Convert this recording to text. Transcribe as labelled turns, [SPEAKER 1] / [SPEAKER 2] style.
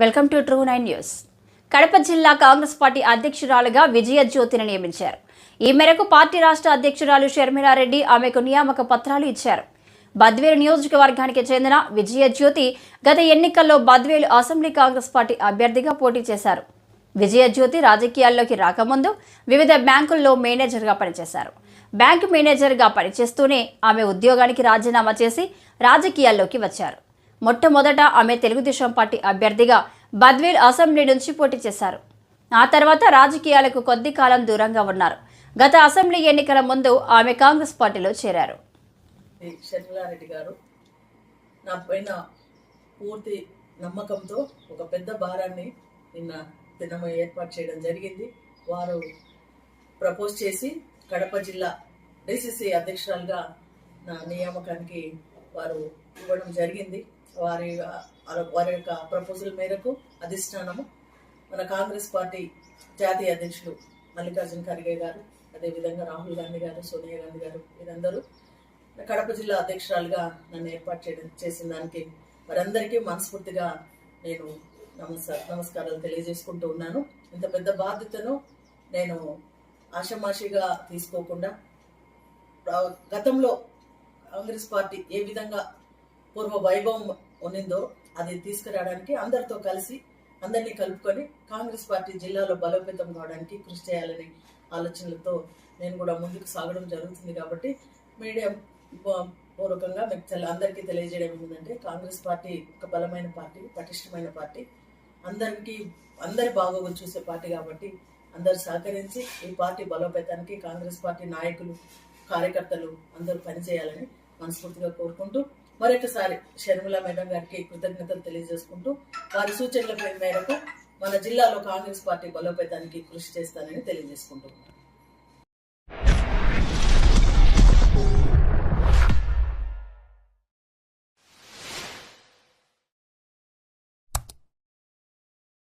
[SPEAKER 1] Welcome to true nine news. Kadapa జిల్లా Congress party అధ్యక్షురాలుగా విజయ జ్యోతిని నియమించారు. ఈ మేరకు పార్టీ రాష్ట్ర అధ్యక్షురాలు షర్మిలారెడ్డి ఆమెకు నియామక పత్రాలు ఇచ్చారు. బద్వేలు నియోజకవర్గానికి చెందిన విజయ జ్యోతి గత ఎన్నికల్లో బద్వేలు అసెంబ్లీ కాంగ్రెస్ పార్టీ అభ్యర్థిగా పోటీ చేశారు. విజయ జ్యోతి రాజకీయాల్లోకి రాకముందు వివిధ బ్యాంకుల్లో మేనేజర్గా పనిచేశారు. బ్యాంకు మేనేజర్గా పనిచేస్తూనే ఆమె ఉద్యోగానికి రాజీనామా చేసి రాజకీయాల్లోకి వచ్చారు. మొట్టమొదట ఆమె తెలుగుదేశం పార్టీ అభ్యర్థిగా బద్వేల్ అసెంబ్లీ నుంచి పోటీ చేశారు. ఆ తర్వాత రాజకీయాలకు కొద్ది కాలం దూరంగా ఉన్నారు. గత అసెంబ్లీ ఎన్నికల ముందు ఆమె కాంగ్రెస్ పార్టీలో చేరారు.
[SPEAKER 2] షర్మిలారెడ్డి గారు నా పైన పూర్తి నమ్మకంతో ఒక పెద్ద భారాన్ని నిన్న దినం ఏర్పాటు చేయడం జరిగింది. వారు ప్రపోజ్ చేసి కడప జిల్లా డిసిసి అధ్యక్షురాలుగా నా నియామకానికి వారు ఇవ్వడం జరిగింది. వారి వారి యొక్క ప్రపోజల్ మేరకు అధిష్టానము మన కాంగ్రెస్ పార్టీ జాతీయ అధ్యక్షులు మల్లికార్జున ఖర్గే గారు అదేవిధంగా రాహుల్ గాంధీ గారు సోనియా గాంధీ గారు వీరందరూ కడప జిల్లా అధ్యక్షురాలుగా నన్ను ఏర్పాటు చేయడం చేసిన దానికి వారందరికీ మనస్ఫూర్తిగా నేను నమస్క నమస్కారాలు తెలియజేసుకుంటూ ఉన్నాను. ఇంత పెద్ద బాధ్యతను నేను ఆషమాషిగా తీసుకోకుండా గతంలో కాంగ్రెస్ పార్టీ ఏ విధంగా పూర్వ వైభవం ఉన్నిందో అది తీసుకురావడానికి అందరితో కలిసి అందరినీ కలుపుకొని కాంగ్రెస్ పార్టీ జిల్లాలో బలోపేతం కావడానికి కృషి చేయాలని ఆలోచనలతో నేను కూడా ముందుకు సాగడం జరుగుతుంది కాబట్టి మీడియా పూర్వకంగా మీకు అందరికీ తెలియజేయడం ఏంటంటే కాంగ్రెస్ పార్టీ ఒక బలమైన పార్టీ పటిష్టమైన పార్టీ. అందరికీ అందరి బాగోగులు చూసే పార్టీ కాబట్టి అందరు సహకరించి ఈ పార్టీ బలోపేతానికి కాంగ్రెస్ పార్టీ నాయకులు కార్యకర్తలు అందరూ పనిచేయాలని మనస్ఫూర్తిగా కోరుకుంటూ మరొకసారి షర్మిల మేడం గారికి కృతజ్ఞతలు తెలియజేసుకుంటూ వారి సూచనల మేరకు మన జిల్లాలో కాంగ్రెస్ పార్టీ బలోపేతానికి కృషి చేస్తానని తెలియజేసుకుంటున్నాను.